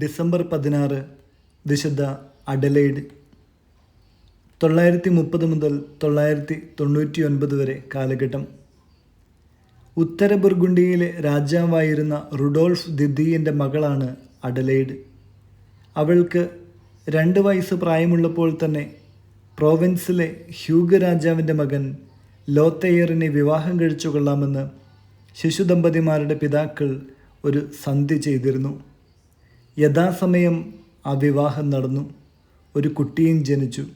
December പതിനാറ് വിശുദ്ധ Adelaide തൊള്ളായിരത്തി മുപ്പത് മുതൽ തൊള്ളായിരത്തി തൊണ്ണൂറ്റി ഒൻപത് വരെ കാലഘട്ടം. ഉത്തര ബുർഗുണ്ടിയിലെ രാജാവായിരുന്ന റുഡോൾഫ് ദിദ്ദീയന്റെ മകളാണ് അഡലൈഡ് അവൾക്ക് രണ്ട് വയസ്സ് പ്രായമുള്ളപ്പോൾ തന്നെ പ്രോവിൻസിലെ ഹ്യൂഗ് രാജാവിന്റെ മകൻ ലോത്തയറിനെ വിവാഹം കഴിച്ചു കൊള്ളാമെന്ന് ശിശുദമ്പതിമാരുടെ പിതാക്കൾ ഒരു സന്ധി ചെയ്തിരുന്നു. യഥാസമയം ആ വിവാഹം നടന്നു. ഒരു കുട്ടിയും ജനിച്ചു.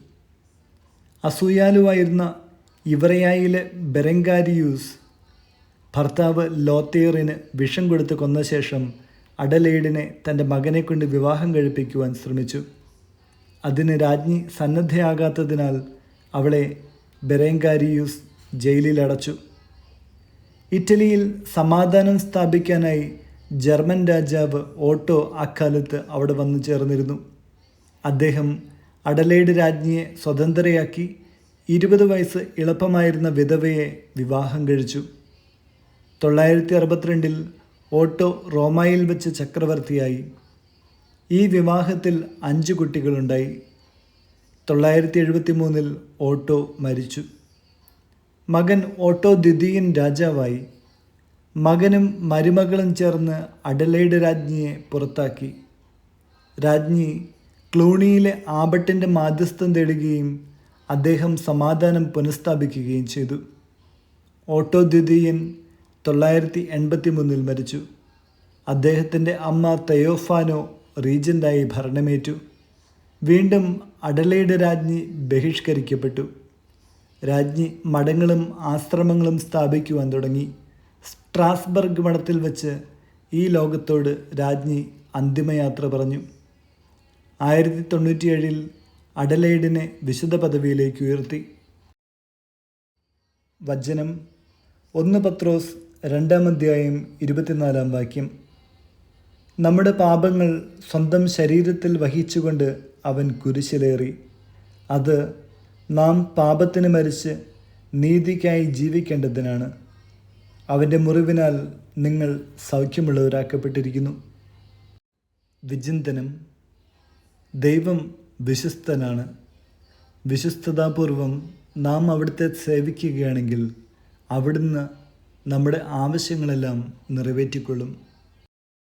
അസൂയാലുവായിരുന്ന ഇവറയായിലെ ബെരങ്കാരിയൂസ് ഭർത്താവ് ലോത്തേറിന് വിഷം കൊടുത്ത് കൊന്ന ശേഷം അഡലെയ്ഡിനെ തന്റെ മകനെ കൊണ്ട് വിവാഹം കഴിപ്പിക്കുവാൻ ശ്രമിച്ചു. അതിന് രാജ്ഞി സന്നദ്ധയാകാത്തതിനാൽ അവളെ ബെരേങ്കാരിയൂസ് ജയിലിലടച്ചു. ഇറ്റലിയിൽ സമാധാനം സ്ഥാപിക്കാനായി ജർമ്മൻ രാജാവ് ഓട്ടോ അക്കാലത്ത് അവിടെ വന്നു ചേർന്നിരുന്നു. അദ്ദേഹം അഡലൈഡ് രാജ്ഞിയെ സ്വതന്ത്രയാക്കി ഇരുപത് വയസ്സ് എളുപ്പമായിരുന്ന വിധവയെ വിവാഹം കഴിച്ചു. തൊള്ളായിരത്തി അറുപത്തിരണ്ടിൽ ഓട്ടോ റോമായിൽ വെച്ച് ചക്രവർത്തിയായി. ഈ വിവാഹത്തിൽ അഞ്ച് കുട്ടികളുണ്ടായി. തൊള്ളായിരത്തി എഴുപത്തി മൂന്നിൽ ഓട്ടോ മരിച്ചു. മകൻ ഓട്ടോ ദ്വിതീയൻ രാജാവായി. മകനും മരുമകളും ചേർന്ന് അഡലൈഡ് രാജ്ഞിയെ പുറത്താക്കി. രാജ്ഞി ക്ലൂണിയിലെ ആബട്ടിന്റെ മാധ്യസ്ഥം തേടുകയും അദ്ദേഹം സമാധാനം പുനഃസ്ഥാപിക്കുകയും ചെയ്തു. ഓട്ടോ ദ്വിതീയൻ തൊള്ളായിരത്തി എൺപത്തി മൂന്നിൽ മരിച്ചു. അദ്ദേഹത്തിന്റെ അമ്മ തയോഫാനോ റീജന്റായി ഭരണമേറ്റു. വീണ്ടും അഡലൈഡ് രാജ്ഞി ബഹിഷ്കരിക്കപ്പെട്ടു. രാജ്ഞി മഠങ്ങളും ആശ്രമങ്ങളും സ്ഥാപിക്കുവാൻ തുടങ്ങി. സ്ട്രാസ്ബർഗ് മഠത്തിൽ വെച്ച് ഈ ലോകത്തോട് രാജ്ഞി അന്തിമയാത്ര പറഞ്ഞു. ആയിരത്തി തൊണ്ണൂറ്റിയേഴിൽ അഡലൈഡിനെ വിശുദ്ധ പദവിയിലേക്ക് ഉയർത്തി. വചനം ഒന്ന് പത്രോസ് രണ്ടാം അധ്യായം ഇരുപത്തിനാലാം വാക്യം. നമ്മുടെ പാപങ്ങൾ സ്വന്തം ശരീരത്തിൽ വഹിച്ചുകൊണ്ട് അവൻ കുരിശിലേറി. അത് നാം പാപത്തിന് മരിച്ച് നീതിക്കായി ജീവിക്കേണ്ടതിനാണ്. അവന്റെ മുറിവിനാൽ നിങ്ങൾ സൗഖ്യമുള്ളവരാക്കപ്പെട്ടിരിക്കുന്നു. വിചിന്തനം. ദൈവം വിശ്വസ്തനാണ്. വിശ്വസ്തതാപൂർവം നാം അവിടുത്തെ സേവിക്കുകയാണെങ്കിൽ അവിടുന്ന് നമ്മുടെ ആവശ്യങ്ങളെല്ലാം നിറവേറ്റിക്കൊള്ളും.